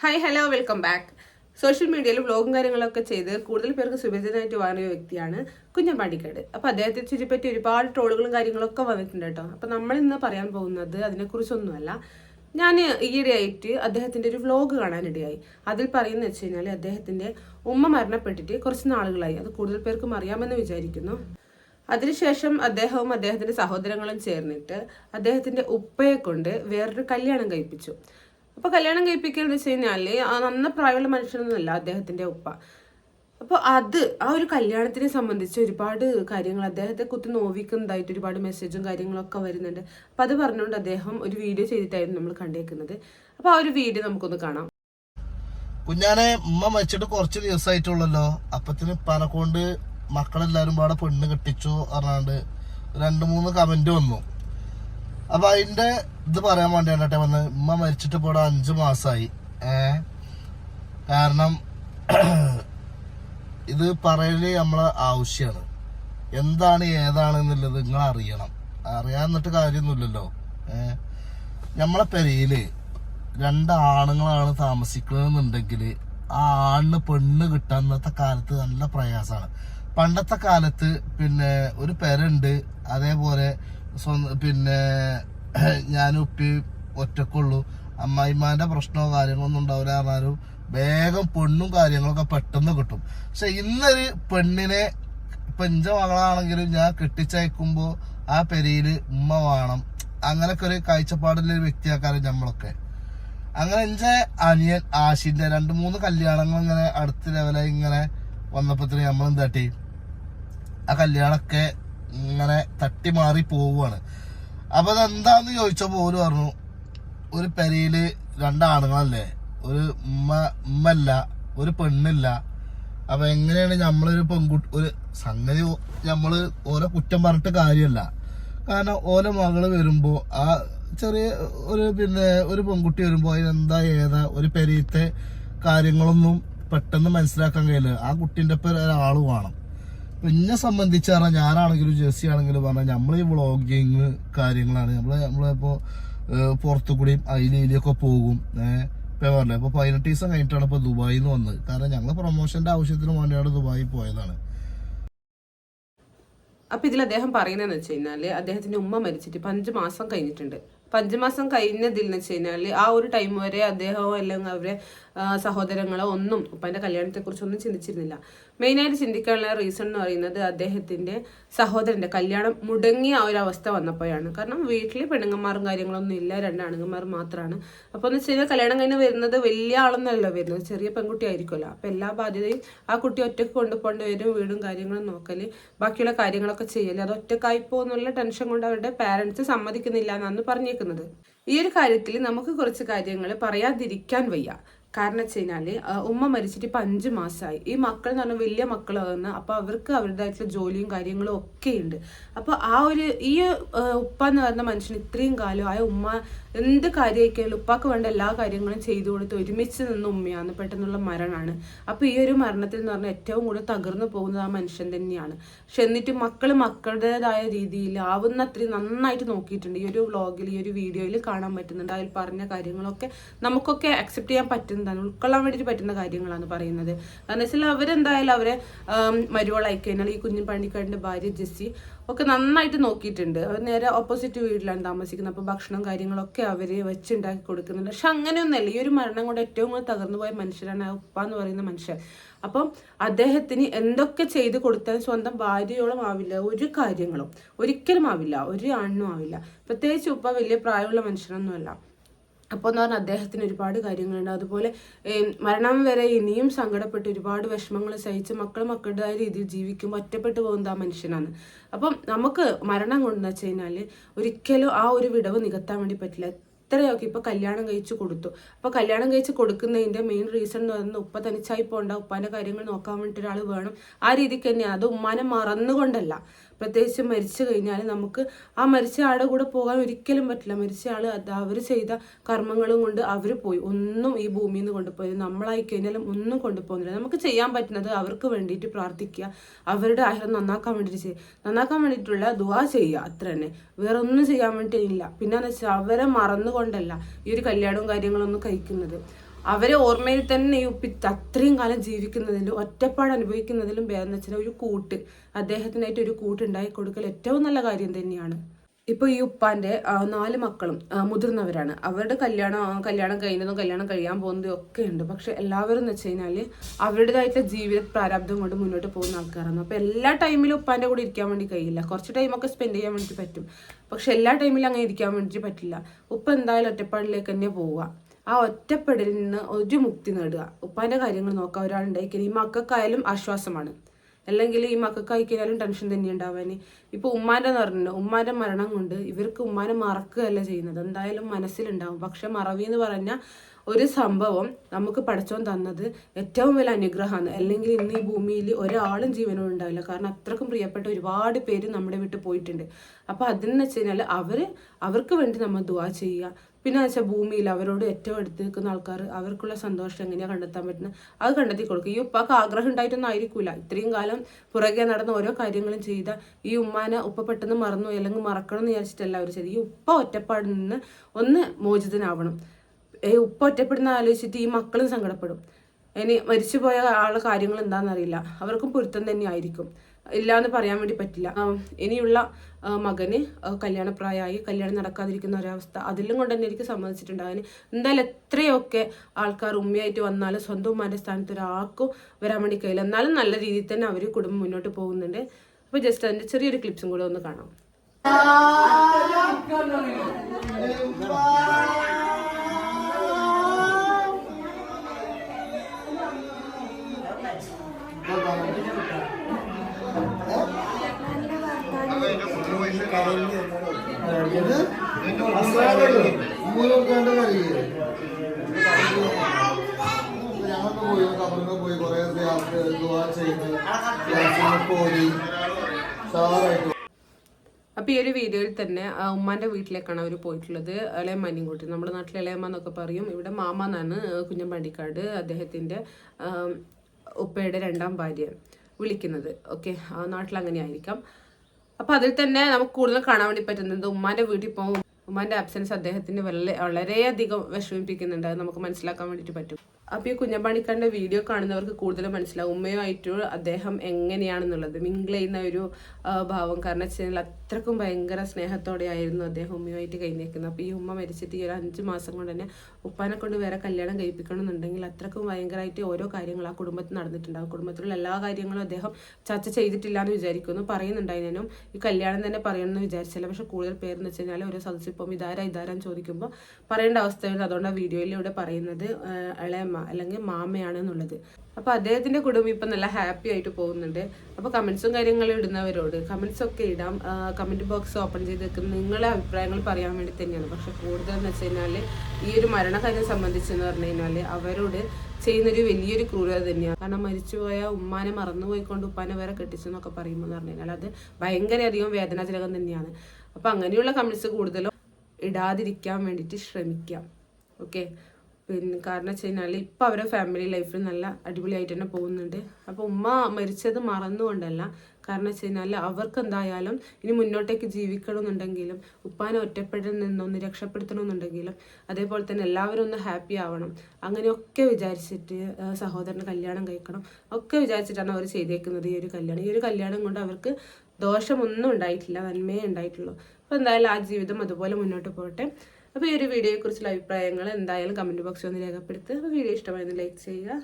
Hi hello welcome back social മീഡിയയിൽ വ്ലോഗും കാര്യങ്ങളൊക്കെ ചെയ്ത് കൂടുതൽ പേർക്ക് സുപരിചിതനായിട്ട് വാങ്ങിയ വ്യക്തിയാണ് അപ്പം അപ്പോൾ അദ്ദേഹത്തെ ചുറ്റിപ്പറ്റി ഒരുപാട് ട്രോളുകളും കാര്യങ്ങളൊക്കെ വന്നിട്ടുണ്ട് കേട്ടോ. അപ്പോൾ നമ്മൾ ഇന്ന് പറയാൻ പോകുന്നത് അതിനെക്കുറിച്ചൊന്നുമല്ല. ഞാൻ ഈയിടെയായിട്ട് അദ്ദേഹത്തിന്റെ ഒരു വ്ലോഗ് കാണാനിടയായി അതിൽ പറയുന്നത് വെച്ച് കഴിഞ്ഞാൽ അദ്ദേഹത്തിന്റെ ഉമ്മ മരണപ്പെട്ടിട്ട് കുറച്ച് നാളുകളായി. അത് കൂടുതൽ പേർക്കും അറിയാമെന്ന് വിചാരിക്കുന്നു. അതിനുശേഷം അദ്ദേഹവും അദ്ദേഹത്തിന്റെ സഹോദരങ്ങളും ചേർന്നിട്ട് അദ്ദേഹത്തിന്റെ ഉപ്പയെ കൊണ്ട് വേറൊരു കല്യാണം കഴിപ്പിച്ചു. അപ്പൊ കല്യാണം കഴിപ്പിക്കുക എന്ന് വെച്ച് കഴിഞ്ഞാൽ നന്ന പ്രായമുള്ള മനുഷ്യനൊന്നുമല്ല അദ്ദേഹത്തിന്റെ ഉപ്പ. അപ്പോൾ അത് ആ ഒരു കല്യാണത്തിനെ സംബന്ധിച്ച് ഒരുപാട് കാര്യങ്ങൾ അദ്ദേഹത്തെ കുത്തി നോവിക്കുന്നതായിട്ട് ഒരുപാട് മെസ്സേജും കാര്യങ്ങളൊക്കെ വരുന്നുണ്ട്. അപ്പൊ അത് പറഞ്ഞുകൊണ്ട് അദ്ദേഹം ഒരു വീഡിയോ ചെയ്തിട്ടായിരുന്നു നമ്മൾ കണ്ടേക്കുന്നത്. അപ്പൊ ആ ഒരു വീഡിയോ നമുക്കൊന്ന് കാണാം. കുഞ്ഞാനെ ഉമ്മ മരിച്ചിട്ട് കുറച്ച് ദിവസമായിട്ടുള്ളല്ലോ അപ്പത്തിന് പനക്കൊണ്ട് മക്കളെല്ലാരും പാടെ പെണ്ണ് കെട്ടിച്ചു പറഞ്ഞാണ്ട് രണ്ട് മൂന്ന് കമന്റ് വന്നു. അപ്പൊ അതിന്റെ ഇത് പറയാൻ വേണ്ടിയാണ് കേട്ടെ വന്ന് ഉമ്മ മരിച്ചിട്ട് ഇപ്പോൾ അഞ്ചു മാസമായി ഏ? കാരണം ഇത് പറയൽ നമ്മളെ ആവശ്യമാണ് എന്താണ് ഏതാണ് എന്നുള്ളത് നിങ്ങൾ അറിയണം. അറിയാന്നിട്ട് കാര്യമൊന്നുമില്ലല്ലോ. ഏഹ് നമ്മളെ പെരയിൽ രണ്ട് ആണുങ്ങളാണ് താമസിക്കുന്നതെന്നുണ്ടെങ്കിൽ ആ ആണിന് പെണ്ണ് കിട്ടാൻ ഇന്നത്തെ കാലത്ത് നല്ല പ്രയാസമാണ്. പണ്ടത്തെ കാലത്ത് പിന്നെ ഒരു പെരുണ്ട് അതേപോലെ പിന്നെ ഞാനും ഉപ്പി ഒറ്റക്കുള്ളൂ. അമ്മായിമാന്റെ പ്രശ്നമോ കാര്യങ്ങളൊന്നും ഉണ്ടാവില്ല പറഞ്ഞാലും വേഗം പെണ്ണും കാര്യങ്ങളൊക്കെ പെട്ടെന്ന് കിട്ടും. പക്ഷെ ഇന്നൊരു പെണ്ണിനെ പെഞ്ച മകളാണെങ്കിലും ഞാൻ കെട്ടിച്ചയക്കുമ്പോൾ ആ പെരയിൽ ഉമ്മ വേണം. അങ്ങനൊക്കെ ഒരു കാഴ്ചപ്പാടുള്ള ഒരു നമ്മളൊക്കെ അങ്ങനെ എന്റെ അനിയൻ ആശിന്റെ രണ്ട് മൂന്ന് കല്യാണങ്ങൾ ഇങ്ങനെ അടുത്ത ലെവലായി ഇങ്ങനെ വന്നപ്പോഴത്തേന് നമ്മൾ എന്താട്ടി ആ കല്യാണമൊക്കെ ഇങ്ങനെ തട്ടി മാറി പോവുകയാണ്. അപ്പൊ അതെന്താന്ന് ചോദിച്ചപ്പോൾ ഓര് പറഞ്ഞു ഒരു പെരയിൽ രണ്ടാണുങ്ങളല്ലേ? ഒരു ഉമ്മ ഉമ്മല്ല ഒരു പെണ്ണില്ല. അപ്പൊ എങ്ങനെയാണ് നമ്മളൊരു പെൺകുട്ടി ഒരു സംഗതി നമ്മൾ ഓരോ കുറ്റം പറഞ്ഞിട്ട് കാര്യമല്ല കാരണം ഓരോ മകൾ വരുമ്പോൾ ആ ചെറിയ ഒരു പിന്നെ ഒരു പെൺകുട്ടി വരുമ്പോൾ അതിനെന്താ ഏതാ? ഒരു പെരീത്തെ കാര്യങ്ങളൊന്നും പെട്ടെന്ന് മനസ്സിലാക്കാൻ കഴിയില്ല. ആ കുട്ടീന്റെ ഒപ്പം ഒരാൾ വേണം. എന്നെ സംബന്ധിച്ച് പറഞ്ഞാൽ ഞാനാണെങ്കിലും ജെസ്സി ആണെങ്കിലും പറഞ്ഞാൽ നമ്മൾ ഈ വ്ളോഗിങ് കാര്യങ്ങളാണ്. നമ്മൾ നമ്മളിപ്പോൾ പുറത്തു കൂടിയും അതിലൊക്കെ പോകും. ഇപ്പൊ ഇപ്പോൾ ഇപ്പൊ പതിനെട്ട് ദിവസം കഴിഞ്ഞിട്ടാണ് ഇപ്പോൾ ദുബായിൽ നിന്ന് വന്നത്. കാരണം ഞങ്ങൾ പ്രൊമോഷന്റെ ആവശ്യത്തിന് വേണ്ടിയാണ് ദുബായിൽ പോയതാണ്. അപ്പൊ ഇതിൽ അദ്ദേഹം പറയുന്നതെന്ന് വെച്ച് കഴിഞ്ഞാൽ അദ്ദേഹത്തിന്റെ ഉമ്മ മരിച്ചിട്ട് ഇപ്പൊ അഞ്ച് മാസം കഴിഞ്ഞിട്ടുണ്ട്. അപ്പൊ അഞ്ച് മാസം കഴിഞ്ഞതിൽ എന്ന് വെച്ച് കഴിഞ്ഞാൽ ആ ഒരു ടൈം വരെ അദ്ദേഹവും അല്ലെങ്കിൽ അവരെ സഹോദരങ്ങളോ ഒന്നും ഉപ്പാന്റെ കല്യാണത്തെ കുറിച്ചൊന്നും ചിന്തിച്ചിരുന്നില്ല മെയിനായിട്ട് ചിന്തിക്കാനുള്ള റീസൺ എന്ന് പറയുന്നത് അദ്ദേഹത്തിന്റെ സഹോദരന്റെ കല്യാണം മുടങ്ങിയ ആ ഒരു അവസ്ഥ വന്നപ്പോഴാണ്. കാരണം വീട്ടിൽ പെണ്ണുങ്ങന്മാരും കാര്യങ്ങളൊന്നും ഇല്ല രണ്ടാണുങ്ങന്മാർ മാത്രമാണ് അപ്പോൾ എന്ന് വെച്ച് കഴിഞ്ഞാൽ കല്യാണം കഴിഞ്ഞ് വരുന്നത് വലിയ ആളൊന്നല്ല വരുന്നത് ചെറിയ പെൺകുട്ടി ആയിരിക്കുമല്ലോ അപ്പോൾ എല്ലാ ബാധ്യതയും ആ കുട്ടി ഒറ്റയ്ക്ക് കൊണ്ടുപോകേണ്ടി വരും വീടും കാര്യങ്ങളും നോക്കൽ ബാക്കിയുള്ള കാര്യങ്ങളൊക്കെ ചെയ്യൽ. അത് ഒറ്റക്കായി പോകുന്നുള്ള ടെൻഷൻ കൊണ്ട് അവരുടെ പാരൻസ് സമ്മതിക്കുന്നില്ല എന്നാണ് പറഞ്ഞേക്കുന്നത്. ഈ ഒരു കാര്യത്തിൽ നമുക്ക് കുറച്ച് കാര്യങ്ങൾ പറയാതിരിക്കാൻ വയ്യ. കാരണം വെച്ച് ഉമ്മ മരിച്ചിട്ട് ഇപ്പൊ അഞ്ച് മാസമായി ഈ മക്കൾ എന്ന് പറഞ്ഞാൽ വലിയ മക്കളാകുന്ന അപ്പൊ അവർക്ക് അവരുടേതായിട്ടുള്ള ജോലിയും കാര്യങ്ങളും ഒക്കെ ഉണ്ട് അപ്പൊ ആ ഒരു ഈ ഉപ്പ എന്ന് പറഞ്ഞ മനുഷ്യന് ഇത്രയും കാലം ആ ഉമ്മ എന്ത് കാര്യമൊക്കെയാലും ഉപ്പാക്ക് വേണ്ട എല്ലാ കാര്യങ്ങളും ചെയ്തു കൊടുത്ത് ഒരുമിച്ച് നിന്ന് ഉമ്മയാണ് പെട്ടെന്നുള്ള മരണമാണ് അപ്പൊ ഈ ഒരു മരണത്തിൽ എന്ന് പറഞ്ഞാൽ ഏറ്റവും കൂടുതൽ തകർന്നു പോകുന്നത് ആ മനുഷ്യൻ തന്നെയാണ്. പക്ഷെ എന്നിട്ട് മക്കൾ മക്കളുടേതായ രീതിയിൽ ആവുന്ന അത്രയും നന്നായിട്ട് നോക്കിയിട്ടുണ്ട്. ഈ ഒരു വ്ളോഗിൽ ഈ ഒരു വീഡിയോയിൽ കാണാൻ പറ്റുന്നുണ്ട്. അതിൽ പറഞ്ഞ കാര്യങ്ങളൊക്കെ നമുക്കൊക്കെ അക്സെപ്റ്റ് ചെയ്യാൻ പറ്റുന്നതാണ് ഉൾക്കൊള്ളാൻ വേണ്ടിയിട്ട് പറ്റുന്ന കാര്യങ്ങളാണ് പറയുന്നത്. കാരണം വെച്ചാൽ അവരെന്തായാലും അവരെ മരുവളായി കഴിഞ്ഞാൽ ഈ കുഞ്ഞു പണിക്കാടിന്റെ ഭാര്യ ജെസ്സി ഒക്കെ നന്നായിട്ട് നോക്കിയിട്ടുണ്ട്. അവർ നേരെ ഓപ്പോസിറ്റ് വീട്ടിലാണ് താമസിക്കുന്നത്. അപ്പോൾ ഭക്ഷണം കാര്യങ്ങളൊക്കെ അവർ വെച്ചുണ്ടാക്കി കൊടുക്കുന്നുണ്ട്. പക്ഷെ അങ്ങനെയൊന്നുമല്ല. ഈ ഒരു മരണം കൊണ്ട് ഏറ്റവും കൂടുതൽ തകർന്നു പോയ മനുഷ്യരാണ് ആ ഉപ്പ എന്ന് പറയുന്ന മനുഷ്യൻ. അപ്പം അദ്ദേഹത്തിന് എന്തൊക്കെ ചെയ്ത് കൊടുത്താലും സ്വന്തം ഭാര്യയോളം ആവില്ല. ഒരു കാര്യങ്ങളും ഒരിക്കലും ആവില്ല. ഒരു ആണിനും ആവില്ല. പ്രത്യേകിച്ച് ഉപ്പ വലിയ പ്രായമുള്ള മനുഷ്യനൊന്നുമല്ല. അപ്പോൾ എന്ന് പറഞ്ഞാൽ അദ്ദേഹത്തിന് ഒരുപാട് കാര്യങ്ങളുണ്ട്. അതുപോലെ മരണം വരെ ഇനിയും സങ്കടപ്പെട്ട് ഒരുപാട് വിഷമങ്ങൾ സഹിച്ച് മക്കൾ മക്കളുടേതായ രീതിയിൽ ജീവിക്കുമ്പോൾ ഒറ്റപ്പെട്ടു പോകുന്ന ആ മനുഷ്യനാണ്. അപ്പം നമുക്ക് മരണം കൊണ്ടെന്ന് വെച്ച് കഴിഞ്ഞാൽ ഒരിക്കലും ആ ഒരു വിടവ് നികത്താൻ വേണ്ടി പറ്റില്ല. എത്രയൊക്കെ ഇപ്പൊ കല്യാണം കഴിച്ച് കൊടുത്തു. അപ്പോൾ കല്യാണം കഴിച്ച് കൊടുക്കുന്നതിന്റെ മെയിൻ റീസൺ എന്ന് പറയുന്നത് ഉപ്പ തനിച്ചായി പോകണ്ട ഉപ്പാന്റെ കാര്യങ്ങൾ നോക്കാൻ വേണ്ടിയിട്ട് ഒരാൾ വേണം. ആ രീതിക്ക് തന്നെയാണ് അത് ഉമ്മാനെ മറന്നുകൊണ്ടല്ല. പ്രത്യേകിച്ച് മരിച്ചു കഴിഞ്ഞാൽ നമുക്ക് ആ മരിച്ച ആളുടെ കൂടെ പോകാൻ ഒരിക്കലും പറ്റില്ല. മരിച്ച ആൾ അത് അവർ ചെയ്ത കർമ്മങ്ങളും കൊണ്ട് അവർ പോയി. ഒന്നും ഈ ഭൂമിയിൽ നിന്ന് കൊണ്ടുപോയി. നമ്മളായി കഴിഞ്ഞാലും ഒന്നും കൊണ്ടുപോകുന്നില്ല. നമുക്ക് ചെയ്യാൻ പറ്റുന്നത് അവർക്ക് വേണ്ടിയിട്ട് പ്രാർത്ഥിക്കുക. അവരുടെ ആഹാരം നന്നാക്കാൻ വേണ്ടിയിട്ട് ചെയ്യുക നന്നാക്കാൻ വേണ്ടിയിട്ടുള്ള ദുവാ ചെയ്യുക. അത്ര തന്നെ. വേറെ ഒന്നും ചെയ്യാൻ വേണ്ടിയിട്ടില്ല. പിന്നെ എന്ന് വെച്ചാൽ അവരെ മറന്നുകൊണ്ടല്ല ഈ ഒരു കല്യാണവും കാര്യങ്ങളൊന്നും കഴിക്കുന്നത്. അവരെ ഓർമ്മയിൽ തന്നെ ഒപ്പിച്ച് അത്രയും കാലം ജീവിക്കുന്നതിലും ഒറ്റപ്പാട് അനുഭവിക്കുന്നതിലും ഭേദം വെച്ചാൽ ഒരു കൂട്ട് അദ്ദേഹത്തിനായിട്ട് ഒരു കൂട്ട് ഉണ്ടായി കൊടുക്കൽ ഏറ്റവും നല്ല കാര്യം തന്നെയാണ്. ഇപ്പൊ ഈ ഉപ്പാന്റെ നാല് മക്കളും മുതിർന്നവരാണ്. അവരുടെ കല്യാണം കല്യാണം കഴിഞ്ഞതും കല്യാണം കഴിയാൻ പോകുന്നതും ഒക്കെ ഉണ്ട്. പക്ഷെ എല്ലാവരും എന്ന് വെച്ച് കഴിഞ്ഞാൽ അവരുടേതായിട്ട് ജീവിത പ്രാരാബ്ദം കൊണ്ട് മുന്നോട്ട് പോകുന്ന ആൾക്കാരാണ്. അപ്പോൾ എല്ലാ ടൈമിലും ഉപ്പാന്റെ കൂടെ ഇരിക്കാൻ വേണ്ടി കഴിയില്ല. കുറച്ച് ടൈമൊക്കെ സ്പെൻഡ് ചെയ്യാൻ വേണ്ടി പറ്റും. പക്ഷെ എല്ലാ ടൈമിലും അങ്ങനെ ഇരിക്കാൻ വേണ്ടി പറ്റില്ല. ഉപ്പ എന്തായാലും ഒറ്റപ്പാടിലേക്ക് തന്നെ പോവുക. ആ ഒറ്റപ്പെടലിൽ നിന്ന് ഒരു മുക്തി നേടുക. ഉപ്പാന്റെ കാര്യങ്ങൾ നോക്കാൻ ഒരാളുണ്ടായിക്കഴിഞ്ഞാൽ ഈ മക്കൾക്കായാലും ആശ്വാസമാണ്. അല്ലെങ്കിൽ ഈ മക്കൾക്കായിക്കഴിഞ്ഞാലും ടെൻഷൻ തന്നെ ഉണ്ടാവാൻ ഇപ്പൊ ഉമ്മാന്റെ പറഞ്ഞു ഉമ്മാന്റെ മരണം കൊണ്ട് ഇവർക്ക് ഉമ്മാനെ മറക്കുകയല്ല ചെയ്യുന്നത്. എന്തായാലും മനസ്സിലുണ്ടാവും. പക്ഷെ മറവി എന്ന് പറഞ്ഞ ഒരു സംഭവം നമുക്ക് പഠിച്ചോൻ തന്നത് ഏറ്റവും വലിയ അനുഗ്രഹമാണ്. അല്ലെങ്കിൽ ഇന്ന് ഈ ഭൂമിയിൽ ഒരാളും ജീവനോട് ഉണ്ടാവില്ല. കാരണം അത്രക്കും പ്രിയപ്പെട്ട ഒരുപാട് പേര് നമ്മുടെ വിട്ട് പോയിട്ടുണ്ട്. അപ്പോൾ അതെന്ന് വെച്ച് കഴിഞ്ഞാൽ അവർ അവർക്ക് വേണ്ടി നമ്മൾ ദുവാ ചെയ്യുക. പിന്നെ വെച്ചാൽ ഭൂമിയിൽ അവരോട് ഏറ്റവും അടുത്ത് നിൽക്കുന്ന ആൾക്കാർ അവർക്കുള്ള സന്തോഷം എങ്ങനെയാണ് കണ്ടെത്താൻ പറ്റുന്നത്? അത് കണ്ടെത്തി കൊടുക്കും. ഈ ഉപ്പാക്ക് ആഗ്രഹം ഉണ്ടായിട്ടൊന്നും ആയിരിക്കില്ല ഇത്രയും കാലം പുറകെ നടന്ന ഓരോ കാര്യങ്ങളും ചെയ്ത ഈ ഉമ്മാനെ ഉപ്പ പെട്ടെന്ന് മറന്നു അല്ലെങ്കിൽ മറക്കണം എന്ന് വിചാരിച്ചിട്ടല്ല അവർ ചെയ്ത് ഈ ഉപ്പ ഒറ്റപ്പാടിൽ നിന്ന് ഒന്ന് മോചിതനാവണം. ഈ ഉപ്പ ഒറ്റപ്പെടുന്ന ആലോചിച്ചിട്ട് ഈ മക്കളും സങ്കടപ്പെടും. ഇനി മരിച്ചുപോയ ആളുടെ കാര്യങ്ങൾ എന്താണെന്നറിയില്ല. അവർക്കും പൊരുത്തം തന്നെ ആയിരിക്കും ഇല്ല എന്ന് പറയാൻ വേണ്ടി പറ്റില്ല ഇനിയുള്ള മകന് കല്യാണപ്രായമായി കല്യാണം നടക്കാതിരിക്കുന്ന ഒരവസ്ഥ അതിലും കൊണ്ട് തന്നെ എനിക്ക് സമ്മതിച്ചിട്ടുണ്ടാകാൻ എന്തായാലും എത്രയൊക്കെ ആൾക്കാർ ഉമ്മയായിട്ട് വന്നാലും സ്വന്തം ഉമ്മാന്റെ സ്ഥാനത്ത് ഒരാൾക്കും വരാൻ വേണ്ടി കഴിയില്ല എന്നാലും നല്ല രീതിയിൽ തന്നെ അവർ കുടുംബം മുന്നോട്ട് പോകുന്നുണ്ട് അപ്പോൾ ജസ്റ്റ് അതിന്റെ ചെറിയൊരു ക്ലിപ്സും കൂടെ ഒന്ന് കാണാം ഞങ്ങളൊക്കെ പോയി അപ്പൊ ഈ ഒരു വീഡിയോയിൽ തന്നെ ഉമ്മാന്റെ വീട്ടിലേക്കാണ് അവർ പോയിട്ടുള്ളത് ഇളയ മനിൻകുട്ടി. നമ്മുടെ നാട്ടിൽ ഇളയമ്മ എന്നൊക്കെ പറയും ഇവിടെ മാമ എന്നാണ് കുഞ്ഞമ്പാണ്ടിക്കാട് അദ്ദേഹത്തിന്റെ ഉപ്പയുടെ രണ്ടാം ഭാര്യ വിളിക്കുന്നത്. ഓക്കെ നാട്ടിൽ അങ്ങനെ ആയിരിക്കാം അപ്പൊ അതിൽ തന്നെ നമുക്ക് കൂടുതൽ കാണാൻ വേണ്ടി പറ്റുന്നത് ഉമ്മാന്റെ വീട്ടിൽ പോകും. ഉമ്മാന്റെ ആബ്സെൻസ് അദ്ദേഹത്തിന് വളരെ വളരെയധികം വിഷമിപ്പിക്കുന്നുണ്ട്. അത് നമുക്ക് മനസ്സിലാക്കാൻ വേണ്ടിയിട്ട് പറ്റും. അപ്പൊ ഈ കുഞ്ഞമ്പാണിക്കാരന്റെ വീഡിയോ കാണുന്നവർക്ക് കൂടുതൽ മനസ്സിലാവും. ഉമ്മയുമായിട്ട് അദ്ദേഹം എങ്ങനെയാണെന്നുള്ളത്. മിങ്കിൾ ചെയ്യുന്ന ഒരു ഭാവം. കാരണം വെച്ചാൽ അത്രക്കും ഭയങ്കര സ്നേഹത്തോടെ ആയിരുന്നു അദ്ദേഹം ഉമ്മയുമായിട്ട് കഴിഞ്ഞേക്കുന്നത് അപ്പൊ ഈ ഉമ്മ മരിച്ചിട്ട് ഈ ഒരു അഞ്ച് മാസം കൊണ്ട് തന്നെ ഉപ്പാനെ കൊണ്ട് വേറെ കല്യാണം കഴിപ്പിക്കണം എന്നുണ്ടെങ്കിൽ അത്രക്കും ഭയങ്കരമായിട്ട് ഓരോ കാര്യങ്ങൾ ആ കുടുംബത്തിൽ നടന്നിട്ടുണ്ടാകും കുടുംബത്തിലുള്ള എല്ലാ കാര്യങ്ങളും അദ്ദേഹം ചർച്ച ചെയ്തിട്ടില്ല എന്ന് വിചാരിക്കുന്നു പറയുന്നുണ്ടായിരുന്നു ഈ കല്യാണം തന്നെ പറയണമെന്ന് വിചാരിച്ചില്ല. പക്ഷെ കൂടുതൽ പേരെന്ന് വെച്ച് കഴിഞ്ഞാൽ ഓരോ സദസ്സിപ്പം ഇതാരാ ഇതാരാന്ന് ചോദിക്കുമ്പോൾ പറയേണ്ട അവസ്ഥയുണ്ട്. അതുകൊണ്ട് ആ വീഡിയോയിലൂടെ പറയുന്നത്. ആ, ഇളയമ്മ അല്ലെങ്കിൽ മാമയാണെന്നുള്ളത്. അപ്പോൾ അദ്ദേഹത്തിന്റെ കുടുംബം ഇപ്പൊ നല്ല ഹാപ്പി ആയിട്ട് പോകുന്നുണ്ട്. അപ്പോൾ കമന്റ്സും കാര്യങ്ങളും ഇടുന്നവരോട് കമന്റ്സ് ഒക്കെ ഇടാം. കമന്റ് ബോക്സ് ഓപ്പൺ ചെയ്ത് വെക്കുന്ന നിങ്ങളെ അഭിപ്രായങ്ങൾ പറയാൻ വേണ്ടി തന്നെയാണ്. പക്ഷെ കൂടുതൽ എന്ന് വെച്ച് കഴിഞ്ഞാൽ ഈ ഒരു മരണകാര്യം സംബന്ധിച്ചെന്ന് പറഞ്ഞു കഴിഞ്ഞാൽ അവരോട് ചെയ്യുന്നൊരു വലിയൊരു ക്രൂരത തന്നെയാണ്. കാരണം മരിച്ചുപോയ ഉമ്മാനെ മറന്നുപോയിക്കൊണ്ട് ഉപ്പാനെ വേറെ കെട്ടിച്ചു എന്നൊക്കെ പറയുമ്പോൾ എന്ന് പറഞ്ഞു കഴിഞ്ഞാൽ അത് ഭയങ്കര അധികം വേദനാജനകം തന്നെയാണ്. അപ്പൊ അങ്ങനെയുള്ള കമന്റ്സ് കൂടുതലും ഇടാതിരിക്കാൻ വേണ്ടിയിട്ട് ശ്രമിക്കാം. ഓക്കെ പിന്നെ കാരണം വെച്ച് കഴിഞ്ഞാൽ ഇപ്പം അവരെ ഫാമിലി ലൈഫിൽ നല്ല അടിപൊളിയായിട്ട് തന്നെ പോകുന്നുണ്ട്. അപ്പോൾ ഉമ്മ മരിച്ചത് മറന്നുകൊണ്ടല്ല. കാരണം വെച്ച് കഴിഞ്ഞാൽ അവർക്ക് എന്തായാലും ഇനി മുന്നോട്ടേക്ക് ജീവിക്കണമെന്നുണ്ടെങ്കിലും ഉപ്പാനെ ഒറ്റപ്പെടൽ നിന്നൊന്ന് രക്ഷപ്പെടുത്തണമെന്നുണ്ടെങ്കിലും അതേപോലെ തന്നെ എല്ലാവരും ഒന്ന് ഹാപ്പി ആവണം. അങ്ങനെയൊക്കെ വിചാരിച്ചിട്ട് സഹോദരന് കല്യാണം കഴിക്കണം. ഒക്കെ വിചാരിച്ചിട്ടാണ് അവർ ചെയ്തേക്കുന്നത് ഈ ഒരു കല്യാണം. ഈ ഒരു കല്യാണം കൊണ്ട് അവർക്ക് ദോഷമൊന്നും ഉണ്ടായിട്ടില്ല നന്മയേ ഉണ്ടായിട്ടുള്ളൂ. അപ്പോൾ എന്തായാലും ആ ജീവിതം അതുപോലെ മുന്നോട്ട് പോകട്ടെ. അപ്പോൾ ഈ ഒരു വീഡിയോയെക്കുറിച്ചുള്ള അഭിപ്രായങ്ങൾ എന്തായാലും കമന്റ് ബോക്സിൽ ഒന്ന് രേഖപ്പെടുത്തുക. അപ്പോൾ വീഡിയോ ഇഷ്ടമായിരുന്നു ലൈക്ക് ചെയ്യുക.